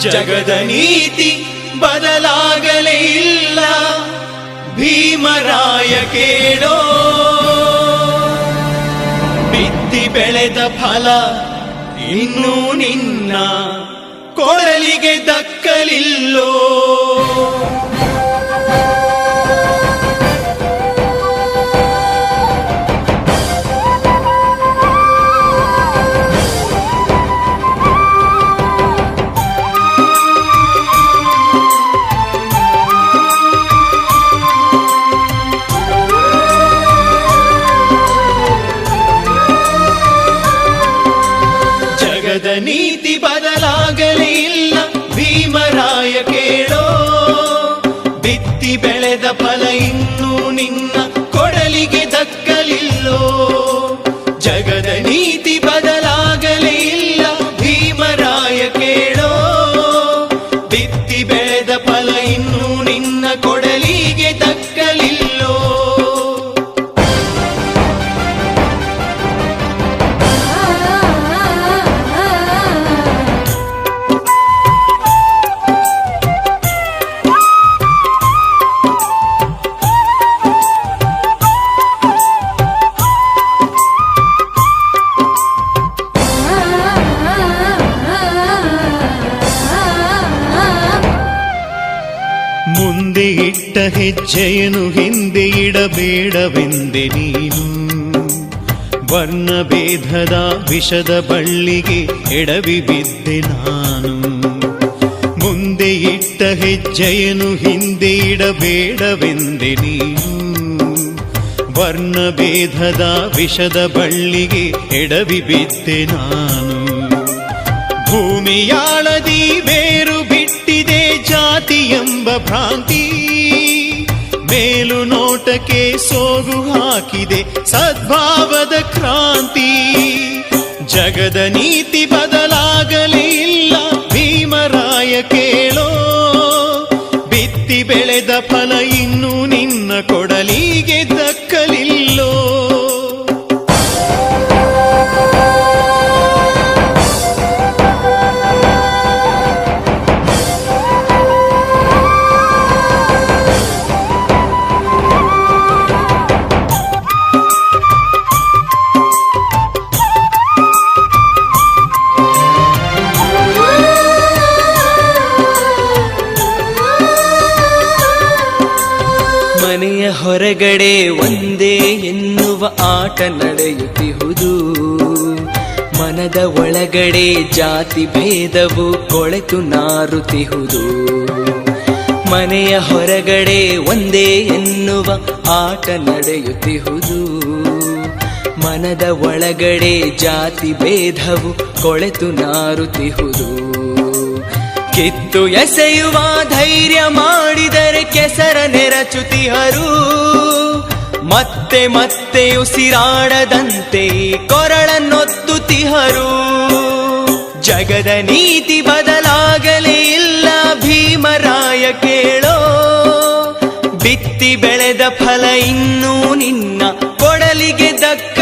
ಜಗದ ನೀತಿ ಬದಲಾಗಲೇ ಇಲ್ಲ. ಭೀಮರಾಯ ಕೇಳೋ ಬಿತ್ತಿ ಬೆಳೆದ ಫಲ ಇನ್ನೂ ನಿನ್ನ ಕೊಡಲಿಗೆ ದಕ್ಕಲಿಲ್ಲೋ. ಜಗದ ನೀತಿ ಬದಲಾಗಲೇ ಇಲ್ಲ. ಭೀಮರಾಯ ಕೇಳೋ ಬಿತ್ತಿ ಬೆಳೆದ ಫಲ ಇನ್ನೂ ನಿನ್ನ ಕೊಡಲಿಗೆ ದಕ್ಕಲಿಲ್ಲೋ. ಜಗದ ಮುಂದೆ ಇಟ್ಟ ಹೆಜ್ಜೆಯನ್ನು ಹಿಂದೆ ಇಡಬೇಡವೆಂದೆ ನೀನು. ವರ್ಣಭೇದದ ವಿಷದ ಬಳ್ಳಿಗೆ ಎಡವಿ ಬಿದ್ದೆ ನಾನು. ಮುಂದೆ ಇಟ್ಟ ಹೆಜ್ಜೆಯನ್ನು ಹಿಂದೆ ಇಡಬೇಡವೆಂದೆ ನೀನು. ವರ್ಣಭೇದದ ವಿಷದ ಬಳ್ಳಿಗೆ ಎಡವಿ ಬಿದ್ದೆ ನಾನು. ಭೂಮಿಯಾಳದಿ ಬೇರು ಬಿಟ್ಟಿದೆ ಜಾತಿ ಎಂಬ ಭ್ರಾಂತಿ ಮೇಲು ಸೋಗು ಹಾಕಿದೆ ಸದ್ಭಾವದ ಕ್ರಾಂತಿ. ಜಗದ ನೀತಿ ಬದಲಾಗಲಿಲ್ಲ, ಭೀಮರಾಯ ಕೇಳೋ. ಬಿತ್ತಿ ಬೆಳೆದ ಫಲ ಇನ್ನೂ ನಿನ್ನ ಕೊಡಲಿಗೆ ದಕ್ಕಲಿಲ್ಲೋ ಮನೆಯ ಹೊರಗಡೆ ಒಂದೇ ಎನ್ನುವ ಆಟ ನಡೆಯುತ್ತಿಹುದು. ಮನದ ಒಳಗಡೆ ಜಾತಿ ಭೇದವು ಕೊಳೆತು ನಾರುತಿಹುದು ಮನೆಯ ಹೊರಗಡೆ ಒಂದೇ ಎನ್ನುವ ಆಟ ನಡೆಯುತ್ತಿಹುದು. ಮನದ ಒಳಗಡೆ ಜಾತಿ ಭೇದವು ಕೊಳೆತು ನಾರುತ್ತಿಹುದು. ಕಿತ್ತು ಎಸೆಯುವ ಧೈರ್ಯ ಮಾಡಿದರೆ ಕೆಸರ ನೆರಚುತಿಹರು ಮತ್ತೆ ಮತ್ತೆ ಉಸಿರಾಡದಂತೆ ಕೊರಳನ್ನೊತ್ತು ತಿಹರು. ಜಗದ ನೀತಿ ಬದಲಾಗಲೇ ಇಲ್ಲ ಭೀಮರಾಯ ಕೇಳೋ. ಬಿತ್ತಿ ಬೆಳೆದ ಫಲ ಇನ್ನೂ ನಿನ್ನ ಕೊಡಲಿಗೆ ದಕ್ಕ